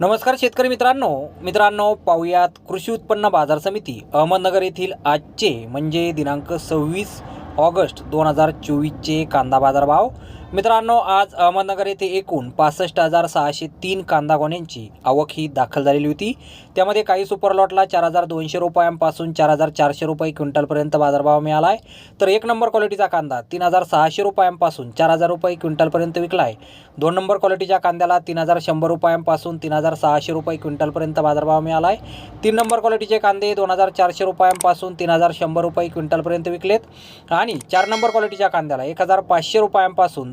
नमस्कार शेतकरी मित्रांनो. मित्रांनो पाहुयात कृषी उत्पन्न बाजार समिती अहमदनगर येथील आजचे म्हणजे दिनांक सव्वीस ऑगस्ट दोन हजार चोवीसचे कांदा बाजारभाव. मित्रांनो आज अहमदनगर येथे एकूण पासष्ट हजार सहाशे तीन कांदा गोण्यांची आवक ही दाखल झालेली होती. त्यामध्ये काही सुपर लॉटला चार हजार दोनशे रुपयांपासून चार हजार चारशे रुपये क्विंटलपर्यंत बाजारभाव मिळाला आहे तर एक नंबर क्वालिटीचा कांदा तीन हजार सहाशे रुपयांपासून चार हजार रुपये क्विंटलपर्यंत विकला आहे दोन नंबर क्वालिटीच्या कांद्याला तीन हजार शंभर रुपयांपासून तीन हजार सहाशे रुपये क्विंटलपर्यंत बाजारभाव मिळाला आहे तीन नंबर क्वालिटीचे कांदे दोन हजार चारशे रुपयांपासून तीन हजार शंभर रुपये क्विंटलपर्यंत विकलेत. आणि चार नंबर क्वालिटीच्या कांद्याला एक हजार पाचशे रुपयांपासून